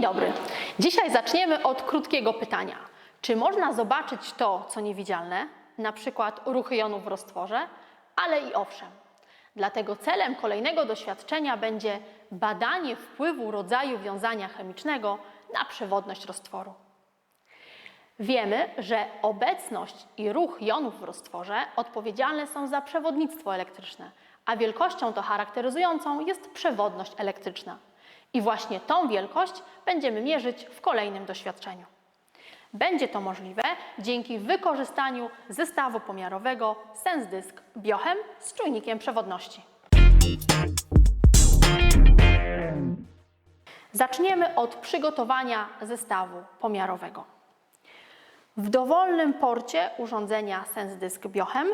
dobry. Dzisiaj zaczniemy od krótkiego pytania. Czy można zobaczyć to, co niewidzialne, na przykład ruchy jonów w roztworze? Ale i owszem. Dlatego celem kolejnego doświadczenia będzie badanie wpływu rodzaju wiązania chemicznego na przewodność roztworu. Wiemy, że obecność i ruch jonów w roztworze odpowiedzialne są za przewodnictwo elektryczne, a wielkością to charakteryzującą jest przewodność elektryczna. I właśnie tą wielkość będziemy mierzyć w kolejnym doświadczeniu. Będzie to możliwe dzięki wykorzystaniu zestawu pomiarowego SenseDisk Biochem z czujnikiem przewodności. Zaczniemy od przygotowania zestawu pomiarowego. W dowolnym porcie urządzenia SenseDisk Biochem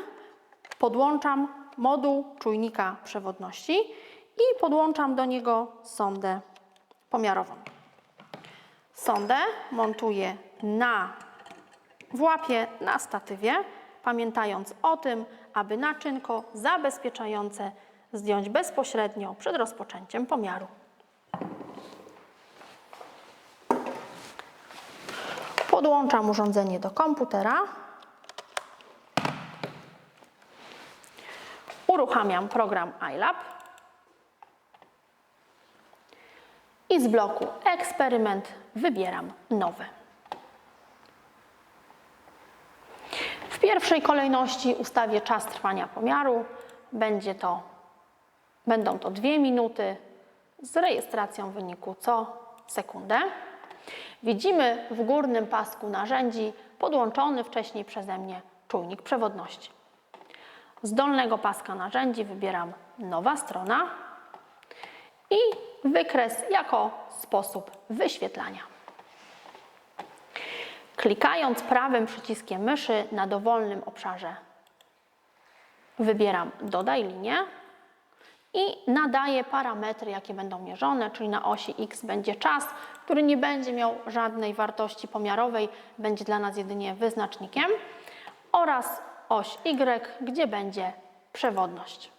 podłączam moduł czujnika przewodności i podłączam do niego sondę pomiarową. Sondę montuję na w łapie na statywie, pamiętając o tym, aby naczynko zabezpieczające zdjąć bezpośrednio przed rozpoczęciem pomiaru. Podłączam urządzenie do komputera. Uruchamiam program iLab. Z bloku Eksperyment wybieram Nowy. W pierwszej kolejności ustawię czas trwania pomiaru. Będzie to, będą to dwie minuty z rejestracją wyniku co sekundę. Widzimy w górnym pasku narzędzi podłączony wcześniej przeze mnie czujnik przewodności. Z dolnego paska narzędzi wybieram nowa strona i wykres jako sposób wyświetlania. Klikając prawym przyciskiem myszy na dowolnym obszarze wybieram dodaj linię i nadaję parametry, jakie będą mierzone, czyli na osi X będzie czas, który nie będzie miał żadnej wartości pomiarowej, będzie dla nas jedynie wyznacznikiem oraz oś Y, gdzie będzie przewodność.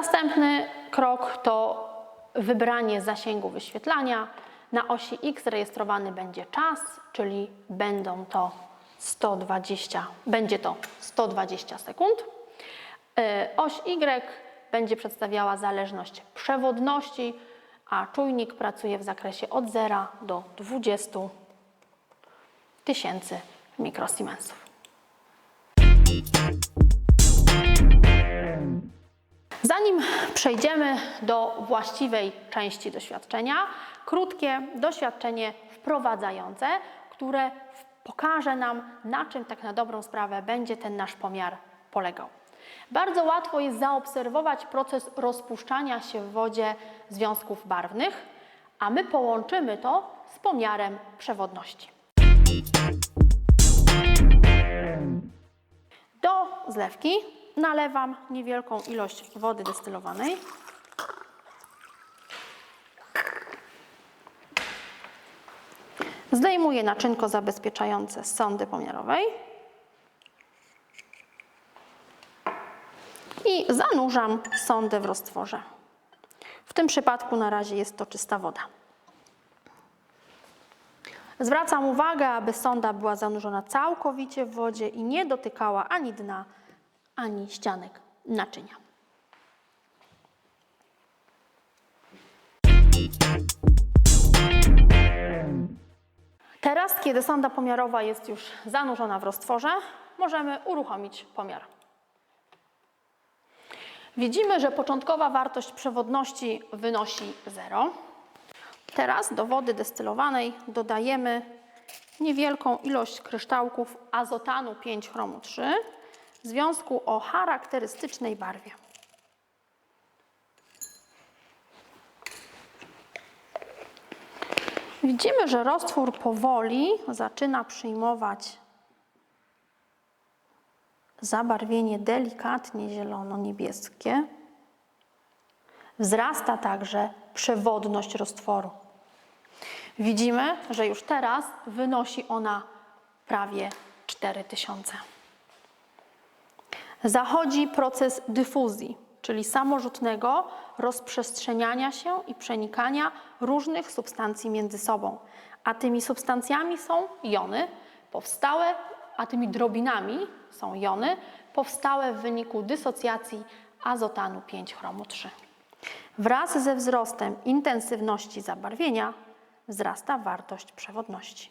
Następny krok to wybranie zasięgu wyświetlania. Na osi X rejestrowany będzie czas, czyli będą to 120, będzie to 120 sekund. Y, Oś Y będzie przedstawiała zależność przewodności, a czujnik pracuje w zakresie od 0 do 20 tysięcy mikrosiemensów. Zanim przejdziemy do właściwej części doświadczenia, krótkie doświadczenie wprowadzające, które pokaże nam, na czym tak na dobrą sprawę będzie ten nasz pomiar polegał. Bardzo łatwo jest zaobserwować proces rozpuszczania się w wodzie związków barwnych, a my połączymy to z pomiarem przewodności. Do zlewki nalewam niewielką ilość wody destylowanej. Zdejmuję naczynko zabezpieczające z sondy pomiarowej i zanurzam sondę w roztworze. W tym przypadku na razie jest to czysta woda. Zwracam uwagę, aby sonda była zanurzona całkowicie w wodzie i nie dotykała ani dna, ani ścianek naczynia. Teraz, kiedy sonda pomiarowa jest już zanurzona w roztworze, możemy uruchomić pomiar. Widzimy, że początkowa wartość przewodności wynosi 0. Teraz do wody destylowanej dodajemy niewielką ilość kryształków azotanu 5 chromu 3 w związku o charakterystycznej barwie. Widzimy, że roztwór powoli zaczyna przyjmować zabarwienie delikatnie zielono-niebieskie. Wzrasta także przewodność roztworu. Widzimy, że już teraz wynosi ona prawie 4000. Zachodzi proces dyfuzji, czyli samorzutnego rozprzestrzeniania się i przenikania różnych substancji między sobą. A tymi substancjami są jony powstałe, a tymi drobinami są jony powstałe w wyniku dysocjacji azotanu 5-chromu 3. Wraz ze wzrostem intensywności zabarwienia wzrasta wartość przewodności,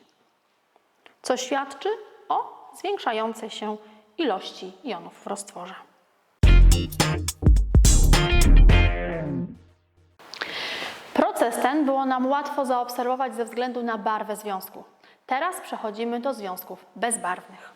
co świadczy o zwiększającej się ilości jonów w roztworze. Proces ten było nam łatwo zaobserwować ze względu na barwę związku. Teraz przechodzimy do związków bezbarwnych.